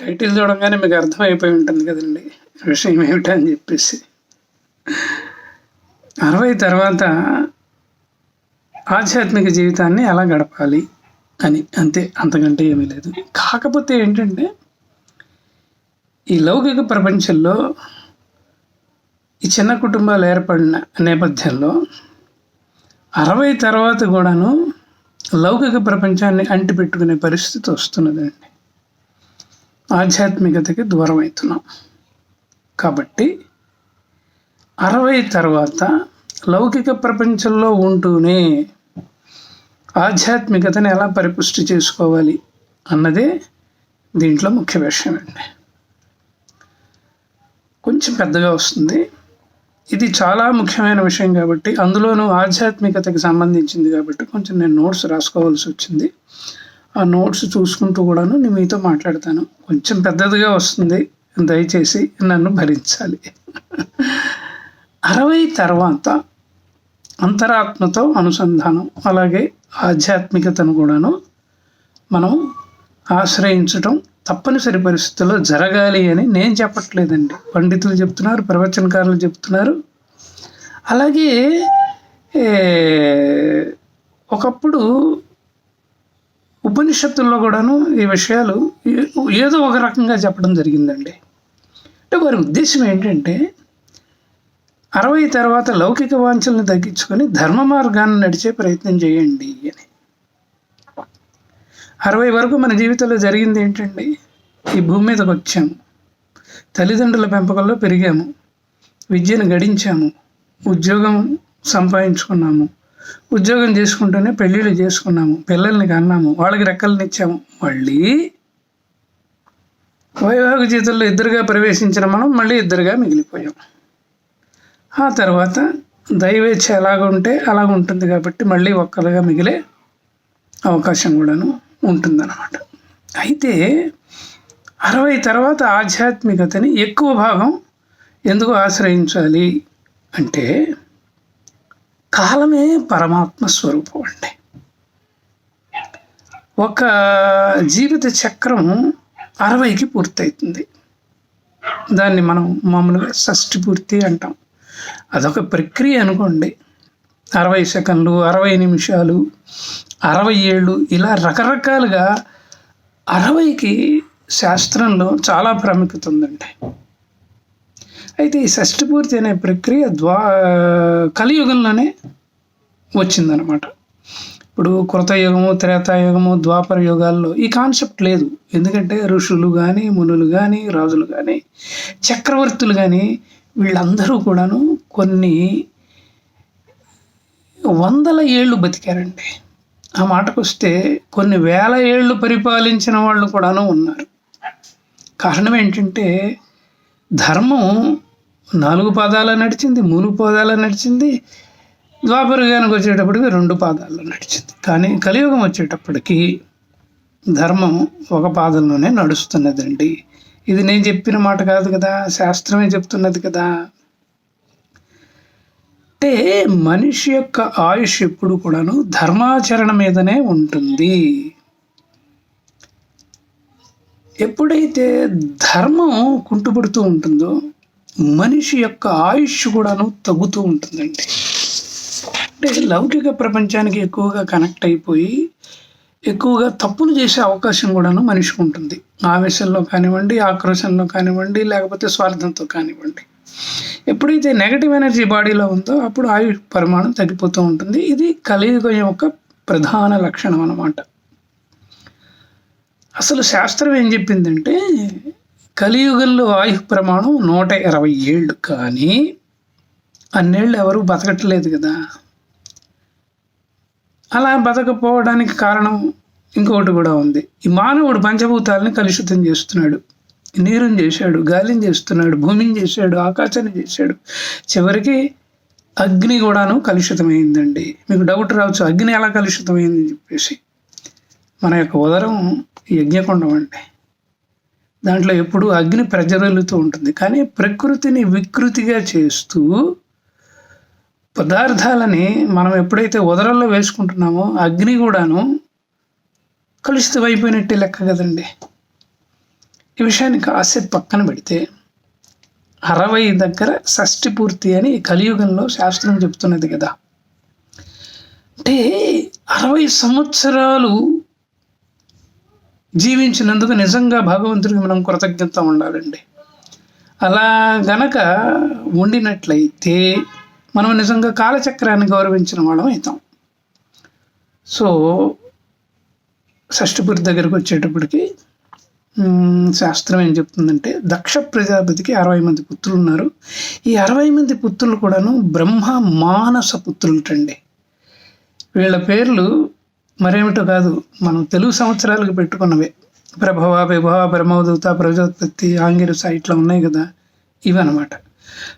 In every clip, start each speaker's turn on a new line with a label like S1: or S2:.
S1: Title చూడంగానే మీకు అర్థమైపోయి ఉంటుంది కదండి. విషయం ఏమిటని చెప్పేసి. అరవై తర్వాత ఆధ్యాత్మిక జీవితాన్ని ఎలా గడపాలి అని అంతే అంతకంటే ఏమీ లేదు. కాకపోతే ఏంటంటే ఈ లౌకిక ప్రపంచంలో ఈ చిన్న కుటుంబాలు ఏర్పడిన నేపథ్యంలో అరవై తర్వాత కూడాను లౌకిక ప్రపంచాన్ని అంటిపెట్టుకునే పరిస్థితి వస్తున్నదండి. ఆధ్యాత్మికతకి దూరం అవుతున్నాం కాబట్టి అరవై తర్వాత లౌకిక ప్రపంచంలో ఉంటూనే ఆధ్యాత్మికతను ఎలా పరిపుష్టి చేసుకోవాలి అన్నదే దీంట్లో ముఖ్య విషయం అండి. కొంచెం పెద్దగా వస్తుంది. ఇది చాలా ముఖ్యమైన విషయం కాబట్టి అందులోనూ ఆధ్యాత్మికతకి సంబంధించింది కాబట్టి కొంచెం నేను నోట్స్ రాసుకోవాల్సి వచ్చింది. ఆ నోట్స్ చూసుకుంటూ కూడాను నేను మీతో మాట్లాడతాను. కొంచెం పెద్దదిగా వస్తుంది. దయచేసి నన్ను భరించాలి. అరవై తర్వాత అంతరాత్మతో అనుసంధానం అలాగే ఆధ్యాత్మికతను కూడాను మనం ఆశ్రయించటం తప్పనిసరి పరిస్థితుల్లో జరగాలి అని నేను చెప్పట్లేదండి. పండితులు చెప్తున్నారు ప్రవచనకారులు చెప్తున్నారు. అలాగే ఒకప్పుడు ఉపనిషత్తుల్లో కూడాను ఈ విషయాలు ఏదో ఒక రకంగా చెప్పడం జరిగిందండి. అంటే వారి ఉద్దేశం ఏంటంటే అరవై తర్వాత లౌకిక వాంఛలను తగ్గించుకొని ధర్మ మార్గాన్ని నడిచే ప్రయత్నం చేయండి అని. అరవై వరకు మన జీవితంలో జరిగింది ఏంటండి? ఈ భూమి మీదకి వచ్చాము. తల్లిదండ్రుల పెంపకంలో పెరిగాము. విద్యను గడించాము. ఉద్యోగం సంపాదించుకున్నాము. ఉద్యోగం చేసుకుంటూనే పెళ్ళిళ్ళు చేసుకున్నాము పిల్లల్ని కన్నాము వాళ్ళకి రెక్కల్ని ఇచ్చాము. మళ్ళీ వైవాహిక జీవితంలో ఇద్దరుగా ప్రవేశించిన మనం మళ్ళీ ఇద్దరుగా మిగిలిపోయాం. ఆ తర్వాత దైవేచ్ఛ ఎలాగ ఉంటే అలాగ ఉంటుంది కాబట్టి మళ్ళీ ఒక్కరుగా మిగిలే అవకాశం కూడాను ఉంటుందన్నమాట. అయితే అరవై తర్వాత ఆధ్యాత్మికతని ఎక్కువ భాగం ఎందుకు ఆశ్రయించాలి అంటే కాలమే పరమాత్మ స్వరూపం అండి. ఒక జీవిత చక్రం అరవైకి పూర్తవుతుంది దాన్ని మనం మామూలుగా షష్టి పూర్తి అంటాం. అదొక ప్రక్రియ అనుకోండి. అరవై సెకండ్లు అరవై నిమిషాలు అరవై ఏళ్ళు ఇలా రకరకాలుగా అరవైకి శాస్త్రంలో చాలా ప్రాముఖ్యత ఉందండి. అయితే ఈ షష్టిపూర్తి అనే ప్రక్రియ ద్వా కలియుగంలోనే వచ్చిందనమాట ఇప్పుడు కృతయుగము త్రేతాయుగము ద్వాపర యుగాల్లో ఈ కాన్సెప్ట్ లేదు. ఎందుకంటే ఋషులు కానీ మునులు కానీ రాజులు కానీ చక్రవర్తులు కానీ వీళ్ళందరూ కూడాను కొన్ని వందల ఏళ్ళు బతికారండి. ఆ మాటకు వస్తే కొన్ని వేల ఏళ్ళు పరిపాలించిన వాళ్ళు కూడాను ఉన్నారు. కారణం ఏంటంటే ధర్మం నాలుగు పాదాల నడిచింది మూడు పాదాల నడిచింది. ద్వాపరగానికి వచ్చేటప్పటికి రెండు పాదాల్లో నడిచింది. కానీ కలియుగం వచ్చేటప్పటికి ధర్మం ఒక పాదంలోనే నడుస్తున్నదండి. ఇది నేను చెప్పిన మాట కాదు కదా శాస్త్రమే చెప్తున్నది కదా. అంటే మనిషి యొక్క ఆయుష్ ఎప్పుడు కూడాను ధర్మాచరణ మీదనే ఉంటుంది. ఎప్పుడైతే ధర్మం కుంటుపడుతూ ఉంటుందో మనిషి యొక్క ఆయుష్ కూడాను తగ్గుతూ ఉంటుందండి. అంటే లౌకిక ప్రపంచానికి ఎక్కువగా కనెక్ట్ అయిపోయి ఎక్కువగా తప్పులు చేసే అవకాశం కూడాను మనిషికి ఉంటుంది. ఆవేశంలో కానివ్వండి ఆక్రోశంలో కానివ్వండి లేకపోతే స్వార్థంతో కానివ్వండి. ఎప్పుడైతే నెగటివ్ ఎనర్జీ బాడీలో ఉందో అప్పుడు ఆయు పరిమాణం తగ్గిపోతూ ఉంటుంది. ఇది కలియుగం యొక్క ప్రధాన లక్షణం అన్నమాట. అసలు శాస్త్రం ఏం చెప్పిందంటే కలియుగంలో ఆయు ప్రమాణం నూట ఇరవై ఏళ్ళు. కానీ అన్నేళ్ళు ఎవరు బతకట్లేదు కదా. అలా బతకపోవడానికి కారణం ఇంకొకటి కూడా ఉంది. ఈ మానవుడు పంచభూతాలని కలుషితం చేస్తున్నాడు. నీరుని చేశాడు గాలిని చేస్తున్నాడు భూమిని చేశాడు ఆకాశాన్ని చేశాడు. చివరికి అగ్ని కూడాను కలుషితమైందండి. మీకు డౌట్ రావచ్చు అగ్ని ఎలా కలుషితమైందని చెప్పేసి. మన యొక్క ఉదరం యజ్ఞకొండం అండి. దాంట్లో ఎప్పుడు అగ్ని ప్రజ్వలుతూ ఉంటుంది. కానీ ప్రకృతిని వికృతిగా చేస్తూ పదార్థాలని మనం ఎప్పుడైతే ఉదరల్లో వేసుకుంటున్నామో అగ్ని కూడాను కలుషితం అయిపోయినట్టే లెక్క కదండి. ఈ విషయాన్ని కాసేపు పక్కన పెడితే అరవై దగ్గర షష్టి పూర్తి అని కలియుగంలో శాస్త్రం చెప్తున్నది కదా. అంటే అరవై సంవత్సరాలు జీవించినందుకు నిజంగా భగవంతుడికి మనం కృతజ్ఞత ఉండాలండి. అలా గనక ఉండినట్లయితే మనం నిజంగా కాలచక్రాన్ని గౌరవించిన వాళ్ళం అవుతాం. సో షష్ఠపూరి దగ్గరకు వచ్చేటప్పటికి శాస్త్రం ఏం చెప్తుందంటే దక్ష ప్రజాపతికి అరవై మంది పుత్రులు ఉన్నారు. ఈ అరవై మంది పుత్రులు కూడాను బ్రహ్మ మానస పుత్రులటండి. వీళ్ళ పేర్లు మరేమిటో కాదు మనం తెలుగు సంవత్సరాలకు పెట్టుకున్నవే. ప్రభవ విభవ బ్రహ్మదూత ప్రజోత్పత్తి ఆంగిరస ఇట్లా ఉన్నాయి కదా ఇవన్నమాట.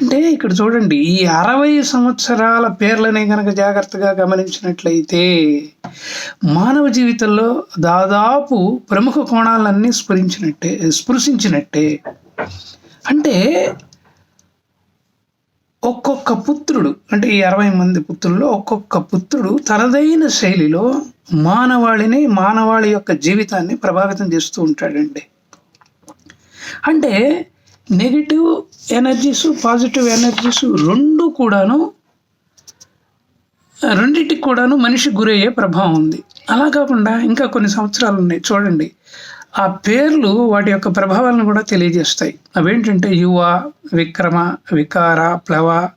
S1: అంటే ఇక్కడ చూడండి ఈ అరవై సంవత్సరాల పేర్లనే కనుక జాగ్రత్తగా గమనించినట్లయితే మానవ జీవితంలో దాదాపు ప్రముఖ కోణాలన్నీ స్ఫురించినట్టే స్పృశించినట్టే. అంటే ఒక్కొక్క పుత్రుడు అంటే ఈ అరవై మంది పుత్రుల్లో ఒక్కొక్క పుత్రుడు తనదైన శైలిలో మానవాళిని మానవాళి యొక్క జీవితాన్ని ప్రభావితం చేస్తూ ఉంటాడండి. అంటే నెగిటివ్ ఎనర్జీస్ పాజిటివ్ ఎనర్జీస్ రెండు కూడాను రెండింటికి కూడాను మనిషి గురయ్యే ప్రభావం ఉంది. అలా కాకుండా ఇంకా కొన్ని సంవత్సరాలు ఉన్నాయి. చూడండి ఆ పేర్లు వాటి యొక్క ప్రభావాలను కూడా తెలియజేస్తాయి. అవేంటంటే యువ విక్రమ వికార ప్లవ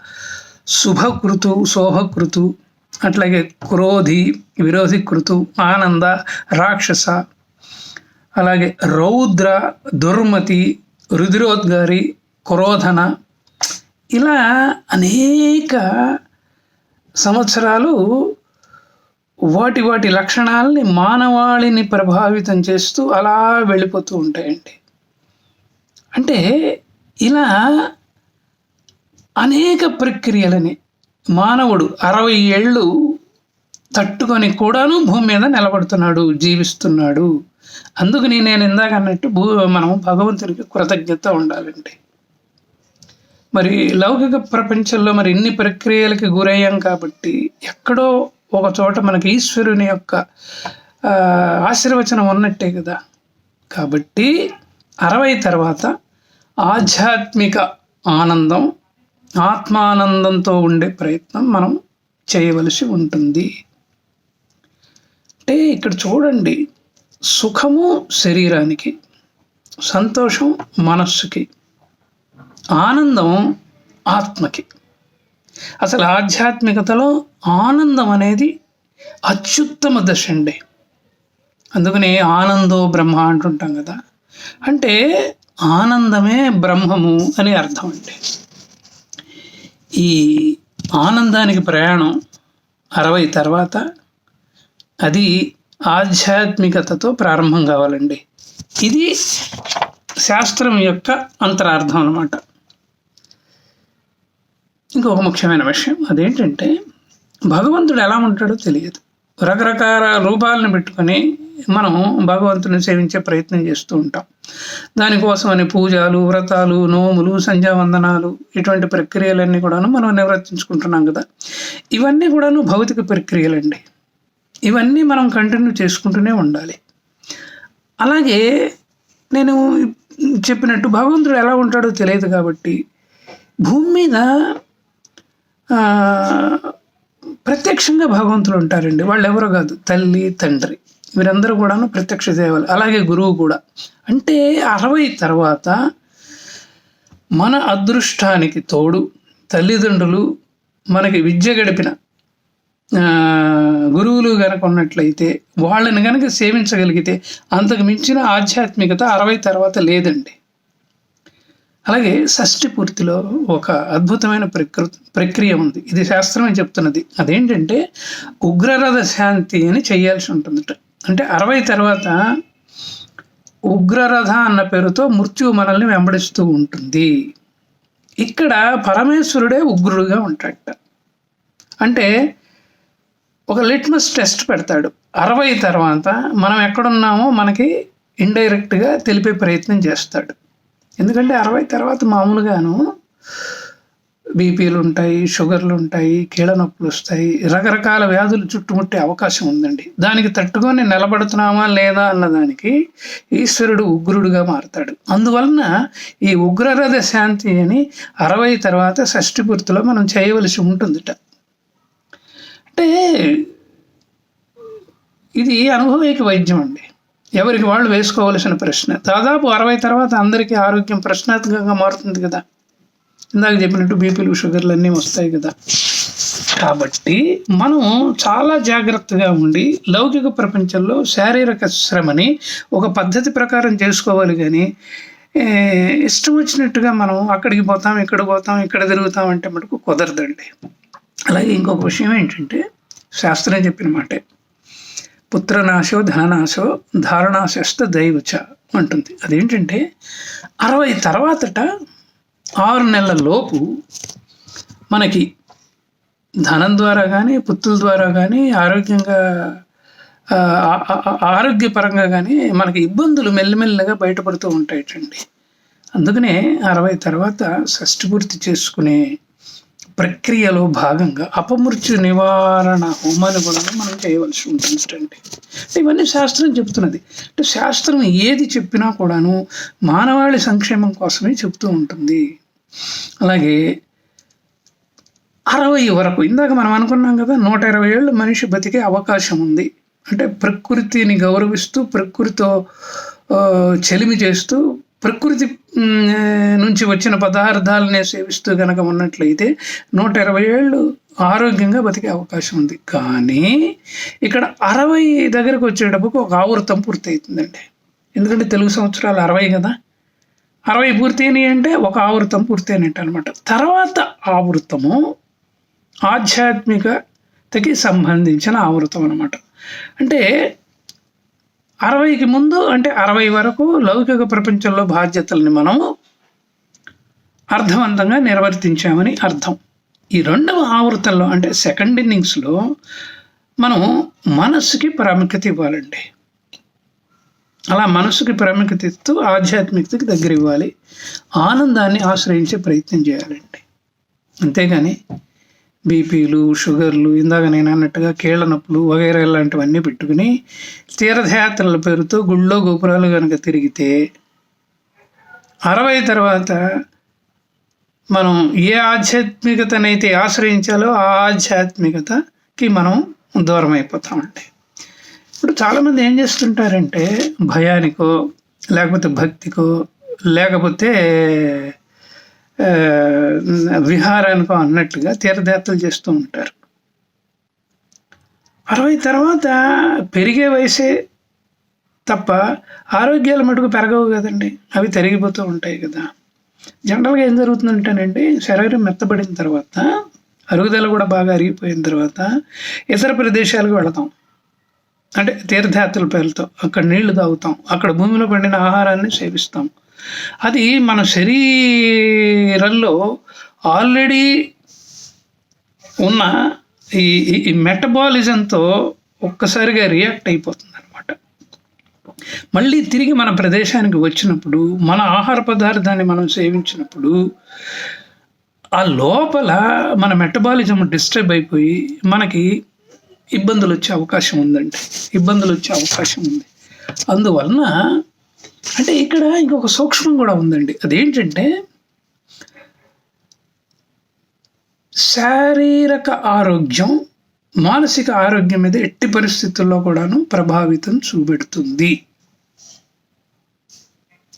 S1: శుభకృతు శోభకృతు అట్లాగే క్రోధి విరోధి కృతు ఆనంద రాక్షస అలాగే రౌద్ర దుర్మతి రుధిరోద్గారి క్రోధన ఇలా అనేక సంవత్సరాలు వాటి వాటి లక్షణాలని మానవాళిని ప్రభావితం చేస్తూ అలా వెళ్ళిపోతూ ఉంటాయండి. అంటే ఇలా అనేక ప్రక్రియలని మానవుడు అరవై ఏళ్ళు తట్టుకొని కూడాను భూమి మీద నిలబడుతున్నాడు జీవిస్తున్నాడు. అందుకని నేను ఇందాక అన్నట్టు భూ మనం భగవంతునికి కృతజ్ఞత ఉండాలండి. మరి లౌకిక ప్రపంచంలో మరి ఇన్ని ప్రక్రియలకి గురయ్యాం కాబట్టి ఎక్కడో ఒక చోట మనకి ఈశ్వరుని యొక్క ఆశీర్వచనం ఉన్నట్టే కదా. కాబట్టి అరవై తర్వాత ఆధ్యాత్మిక ఆనందం ఆత్మానందంతో ఉండే ప్రయత్నం మనం చేయవలసి ఉంటుంది. అంటే ఇక్కడ చూడండి సుఖము శరీరానికి సంతోషం మనస్సుకి ఆనందం ఆత్మకి. అసలు ఆధ్యాత్మికతలో ఆనందం అనేది అత్యుత్తమ దశ అండి. అందుకని ఆనందో బ్రహ్మ అంటుంటాం కదా. అంటే ఆనందమే బ్రహ్మము అని అర్థం అండి. ఈ ఆనందానికి ప్రయాణం అరవై తర్వాత అది ఆధ్యాత్మికతతో ప్రారంభం కావాలండి. ఇది శాస్త్రం యొక్క అంతరార్థం అనమాట ఇంకొక ముఖ్యమైన విషయం అదేంటంటే భగవంతుడు ఎలా ఉంటాడో తెలియదు. రకరకాల రూపాలను పెట్టుకొని మనం భగవంతుని సేవించే ప్రయత్నం చేస్తూ ఉంటాం. దానికోసమని పూజలు వ్రతాలు నోములు సంధ్యావందనాలు ఇటువంటి ప్రక్రియలన్నీ కూడాను మనం నివర్తించుకుంటున్నాం కదా. ఇవన్నీ కూడాను భౌతిక ప్రక్రియలండి. ఇవన్నీ మనం కంటిన్యూ చేసుకుంటూనే ఉండాలి. అలాగే నేను చెప్పినట్టు భగవంతుడు ఎలా ఉంటాడో తెలియదు కాబట్టి భూమి మీద ప్రత్యక్షంగా భగవంతులు ఉంటారండి. వాళ్ళు ఎవరో కాదు తల్లి తండ్రి. వీరందరూ కూడాను ప్రత్యక్ష దేవాలు. అలాగే గురువు కూడా. అంటే అరవై తర్వాత మన అదృష్టానికి తోడు తల్లిదండ్రులు మనకి విద్య గడిపిన గురువులు కనుక ఉన్నట్లయితే వాళ్ళని కనుక సేవించగలిగితే అంతకు మించిన ఆధ్యాత్మికత అరవై తర్వాత లేదండి. అలాగే షష్ఠి పూర్తిలో ఒక అద్భుతమైన ప్రకృతి ప్రక్రియ ఉంది. ఇది శాస్త్రమే చెప్తున్నది? అదేంటంటే ఉగ్రరథ శాంతి అని చేయాల్సి ఉంటుందట. అంటే అరవై తర్వాత ఉగ్రరథ అన్న పేరుతో మృత్యు మనల్ని వెంబడిస్తూ ఉంటుంది. ఇక్కడ పరమేశ్వరుడే ఉగ్రుడుగా ఉంటాడట. అంటే ఒక లిట్మస్ టెస్ట్ పెడతాడు. అరవై తర్వాత మనం ఎక్కడున్నామో మనకి ఇండైరెక్ట్గా తెలిపే ప్రయత్నం చేస్తాడు. ఎందుకంటే అరవై తర్వాత మామూలుగాను బీపీలు ఉంటాయి షుగర్లు ఉంటాయి కీళ్ళ నొప్పులు వస్తాయి రకరకాల వ్యాధులు చుట్టుముట్టే అవకాశం ఉందండి. దానికి తట్టుకొని నిలబడుతున్నామా లేదా అన్నదానికి ఈశ్వరుడు ఉగ్రుడుగా మారుతాడు. అందువలన ఈ ఉగ్రరథ శాంతి అని అరవై తర్వాత షష్ఠి పూర్తిలో మనం చేయవలసి ఉంటుందిట. అంటే ఇది అనుభవిక వైద్యం అండి. ఎవరికి వాళ్ళు వేసుకోవలసిన ప్రశ్న. దాదాపు అరవై తర్వాత అందరికీ ఆరోగ్యం ప్రశ్నాత్మకంగా మారుతుంది కదా. ఇందాక చెప్పినట్టు బీపీలు షుగర్లు అన్నీ వస్తాయి కదా. కాబట్టి మనం చాలా జాగ్రత్తగా ఉండి లౌకిక ప్రపంచంలో శారీరక శ్రమని ఒక పద్ధతి ప్రకారం చేసుకోవాలి కానీ ఇష్టం వచ్చినట్టుగా మనం అక్కడికి పోతాం ఇక్కడ పోతాం ఇక్కడ తిరుగుతాం అంటే మటుకు కుదరదండి. అలాగే ఇంకొక విషయం ఏంటంటే శాస్త్రం చెప్పిన మాటే. పుత్రనాశో ధననాశో ధారణాశస్త దైవచ అంటుంది. అదేంటంటే అరవై తర్వాతట ఆరు నెలల లోపు మనకి ధనం ద్వారా కానీ పుత్రుల ద్వారా కానీ ఆరోగ్యంగా ఆరోగ్యపరంగా కానీ మనకి ఇబ్బందులు మెల్లమెల్లగా బయటపడుతూ ఉంటాయటండి. అందుకనే అరవై తర్వాత షష్ఠి పూర్తి చేసుకునే ప్రక్రియలో భాగంగా అపమృత్యు నివారణ హోమాలు కూడా మనం చేయవలసి ఉంటుంది అంటే ఇవన్నీ శాస్త్రం చెప్తున్నది. అంటే శాస్త్రం ఏది చెప్పినా కూడాను మానవాళి సంక్షేమం కోసమే చెప్తూ ఉంటుంది. అలాగే అరవై వరకు ఇందాక మనం అనుకున్నాం కదా నూట ఇరవై ఏళ్ళు మనిషి బతికే అవకాశం ఉంది. అంటే ప్రకృతిని గౌరవిస్తూ ప్రకృతితో చెలిమి చేస్తూ ప్రకృతి నుంచి వచ్చిన పదార్థాలనే సేవిస్తూ కనుక ఉన్నట్లయితే నూట ఇరవై ఏళ్ళు ఆరోగ్యంగా బతికే అవకాశం ఉంది. కానీ ఇక్కడ అరవై దగ్గరకు వచ్చేటప్పుడు ఒక ఆవృతం పూర్తి ఎందుకంటే తెలుగు సంవత్సరాలు అరవై కదా. అరవై పూర్తయినాయి అంటే ఒక ఆవృతం పూర్తయినట్టు అనమాట తర్వాత ఆవృతము ఆధ్యాత్మికతకి సంబంధించిన ఆవృతం అనమాట అంటే అరవైకి ముందు అంటే అరవై వరకు లౌకిక ప్రపంచంలో బాధ్యతల్ని మనము అర్థవంతంగా నిర్వర్తించామని అర్థం. ఈ రెండవ ఆవృతంలో అంటే సెకండ్ ఇన్నింగ్స్లో మనం మనస్సుకి ప్రాముఖ్యత ఇవ్వాలండి. అలా మనసుకి ప్రాముఖ్యత ఇస్తూ ఆధ్యాత్మికతకి దగ్గర ఇవ్వాలి ఆనందాన్ని ఆశ్రయించే ప్రయత్నం చేయాలండి. అంతేగాని బీపీలు షుగర్లు ఇందాక నేను అన్నట్టుగా కీళ్ళ నొప్పులు వగైరా ఇలాంటివన్నీ పెట్టుకుని తీర్థయాత్రల పేరుతో గుళ్ళో గోపురాలు కనుక తిరిగితే అరవై తర్వాత మనం ఏ ఆధ్యాత్మికతనైతే ఆశ్రయించాలో ఆ ఆధ్యాత్మికతకి మనం దూరం అయిపోతామండి ఇప్పుడు చాలామంది ఏం చేస్తుంటారంటే భయానికో లేకపోతే భక్తికో లేకపోతే విహారానికో అన్నట్లుగా తీర్థయాత్రలు చేస్తూ ఉంటారు. అరవై తర్వాత పెరిగే వయసే తప్ప ఆరోగ్యాలు మటుకు పెరగవు కదండి. అవి తరిగిపోతూ ఉంటాయి కదా. జనరల్గా ఏం జరుగుతుందంటేనండి శరీరం మెత్తబడిన తర్వాత అరుగుదల కూడా బాగా అరిగిపోయిన తర్వాత ఇతర ప్రదేశాలకు వెళతాం. అంటే తీర్థయాత్రల పేరుతో అక్కడ నీళ్ళు తాగుతాం. అక్కడ భూమిలో పండిన ఆహారాన్ని సేవిస్తాం. అది మన శరీరంలో ఆల్రెడీ ఉన్న ఈ ఈ మెటబాలిజంతో ఒక్కసారిగా రియాక్ట్ అయిపోతుంది అనమాట మళ్ళీ తిరిగి మన ప్రదేశానికి వచ్చినప్పుడు మన ఆహార పదార్థాన్ని మనం సేవించినప్పుడు ఆ లోపల మన మెటబాలిజం డిస్టర్బ్ అయిపోయి మనకి ఇబ్బందులు వచ్చే అవకాశం ఉందండి. ఇబ్బందులు వచ్చే అవకాశం ఉంది. అందువలన అంటే ఇక్కడ ఇంకొక సూక్ష్మం కూడా ఉందండి. అదేంటంటే శారీరక ఆరోగ్యం మానసిక ఆరోగ్యం మీద ఎట్టి పరిస్థితుల్లో కూడాను ప్రభావితం చూపెడుతుంది.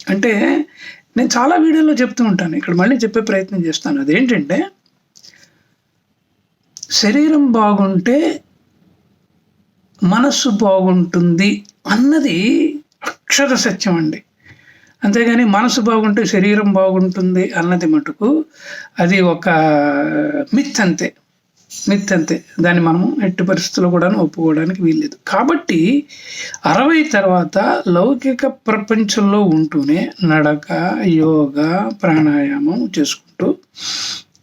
S1: అంటే నేను చాలా వీడియోలో చెప్తూ ఉంటాను. ఇక్కడ మళ్ళీ చెప్పే ప్రయత్నం చేస్తాను. అదేంటంటే శరీరం బాగుంటే మనస్సు బాగుంటుంది అన్నది అక్షర సత్యం అండి. అంతేగాని మనసు బాగుంటే శరీరం బాగుంటుంది అన్నది మటుకు అది ఒక మిత్ అంతే. మిత్ అంతే. దాన్ని మనము ఎట్టి పరిస్థితుల్లో కూడా ఒప్పుకోవడానికి వీల్లేదు. కాబట్టి అరవై తర్వాత లౌకిక ప్రపంచంలో ఉంటూనే నడక యోగా ప్రాణాయామం చేసుకుంటూ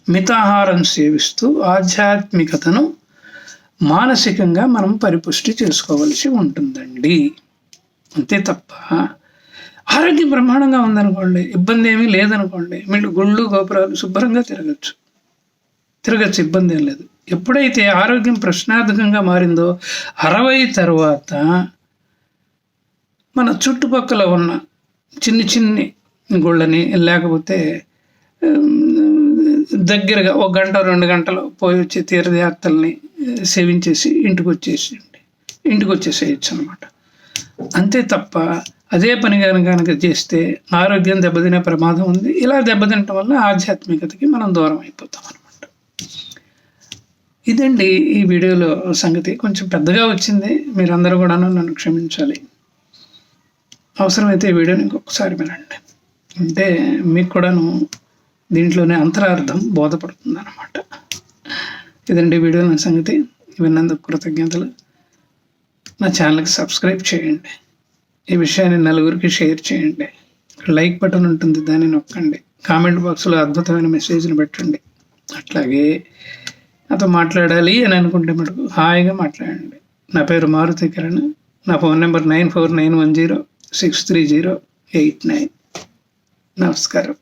S1: మితాహారం సేవిస్తూ ఆధ్యాత్మికతను మానసికంగా మనం పరిపుష్టి చేసుకోవలసి ఉంటుందండి. అంతే తప్ప ఆరోగ్యం బ్రహ్మాండంగా ఉందనుకోండి ఇబ్బంది ఏమీ లేదనుకోండి మీరు గుళ్ళు గోపురాలు శుభ్రంగా తిరగచ్చు. తిరగచ్చు ఇబ్బంది ఏం లేదు. ఎప్పుడైతే ఆరోగ్యం ప్రశ్నార్థకంగా మారిందో అరవై తర్వాత మన చుట్టుపక్కల ఉన్న చిన్ని చిన్ని గుళ్ళని లేకపోతే దగ్గరగా ఒక గంట రెండు గంటలు పోయి వచ్చే తీర్థయాత్రల్ని సేవించేసి ఇంటికి వచ్చేసి ఇంటికి వచ్చేసేయచ్చు అనమాట అంతే తప్ప అదే పని కనుక కనుక చేస్తే ఆరోగ్యం దెబ్బతినే ప్రమాదం ఉంది. ఇలా దెబ్బతినటం వల్ల ఆధ్యాత్మికతకి మనం దూరం అయిపోతాం అనమాట ఇదండి ఈ వీడియోలో సంగతి. కొంచెం పెద్దగా వచ్చింది. మీరందరూ కూడా నన్ను క్షమించాలి. అవసరమైతే ఈ వీడియోని ఇంకొకసారి వినండి. అంటే మీకు కూడాను దీంట్లోనే అంతరార్థం బోధపడుతుంది అనమాట ఇదండి వీడియో నా సంగతి. విన్నందుకు కృతజ్ఞతలు. నా ఛానల్కి సబ్స్క్రైబ్ చేయండి. ఈ విషయాన్ని నలుగురికి షేర్ చేయండి. లైక్ బటన్ ఉంటుంది దాన్ని నొక్కండి. కామెంట్ బాక్స్లో అద్భుతమైన మెసేజ్ని పెట్టండి. అట్లాగే నాతో మాట్లాడాలి అని అనుకుంటే మటుకు హాయిగా మాట్లాడండి. నా పేరు మారుతి కిరణ్. నా phone number nine four nine one zero six three zero eight nine. నమస్కారం.